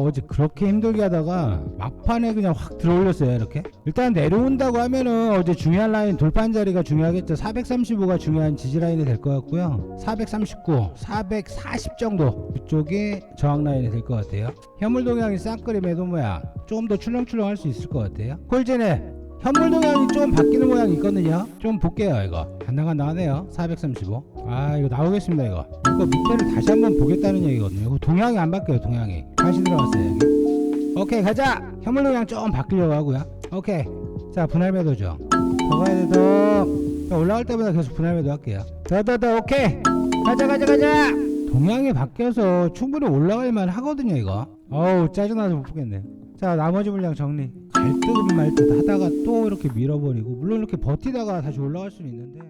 어제 그렇게 힘들게 하다가 막판에 그냥 확 들어올렸어요 이렇게? 일단 내려온다고 하면은 어제 중요한 라인 돌판 자리가 중요하겠죠. 435가 중요한 지지 라인이 될 것 같고요. 439 440 정도 그쪽이 저항 라인이 될 것 같아요. 현물 동향이 쌍끌이 매도 모양. 좀더 출렁출렁 할 수 있을 것 같아요. 콜제네 현물 동향이 좀 바뀌는 모양이 있거든요. 좀 볼게요 이거. 간당간당하네요. 435 아 이거 나오겠습니다 이거. 이거 밑에를 다시 한번 보겠다는 얘기거든요. 이거 동향이 안 바뀌어요 동향이. 다시 들어갔어요 여기. 오케이 가자! 현물 동향 좀 바뀌려고 하고요. 오케이. 자 분할 매도죠. 더 가야 돼더. 올라갈 때마다 계속 분할 매도 할게요. 더더더 오케이! 가자 가자 가자! 동향이 바뀌어서 충분히 올라갈 만 하거든요 이거. 어우 짜증나서 못 보겠네. 자 나머지 물량 정리 갈듯 말 듯 하다가 또 이렇게 밀어버리고 물론 이렇게 버티다가 다시 올라갈 수는 있는데